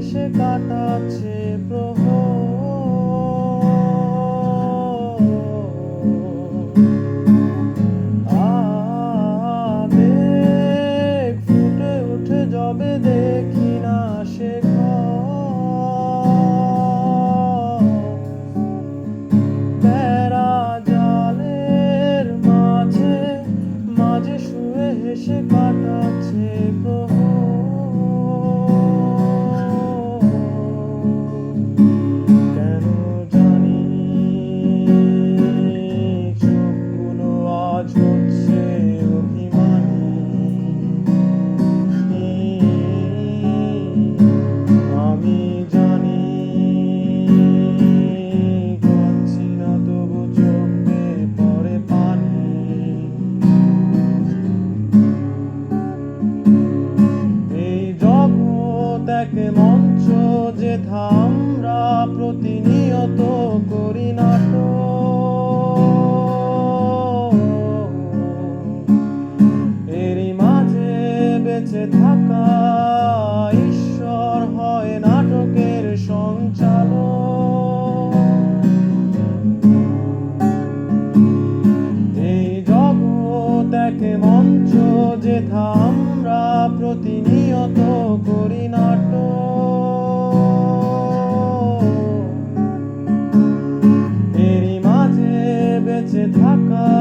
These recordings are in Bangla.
হেসে কাটাচ্ছে প্রহর। মঞ্চ যে আমরা প্রতিনিয়ত করি নাটক। এরই মাঝে বেঁচে থাকা ঈশ্বর হয় নাটকের সঞ্চালক। এই জগৎ এক মঞ্চ যেথা আমরা প্রতিনিয়ত বেঁচে থাকা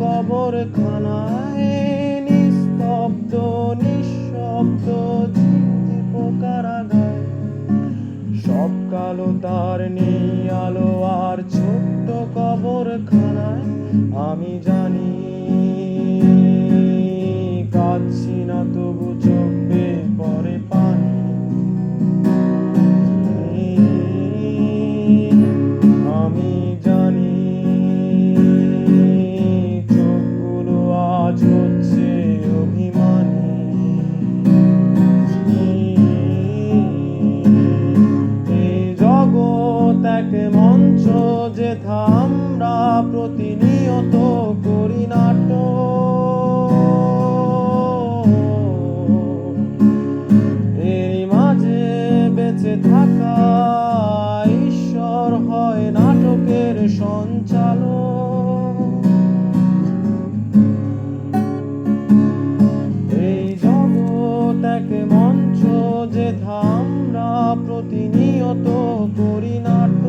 কবর খানায় নিস্তব্ধ, নিঃশব্দ ঝিঝি পোকারা গায় সকালও তার নেই আলো আর ছোট্ট কবর খানায় আমি জানি প্রতিনিয়ত করি নাটক। এরই মাঝে বেঁচে থাকা ঈশ্বর হয় নাটকের সঞ্চালক। এই জগৎ মঞ্চ যেথা আমরা প্রতিনিয়ত করি নাটক।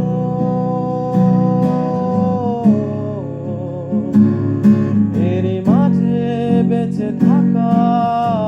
Captain Hackle.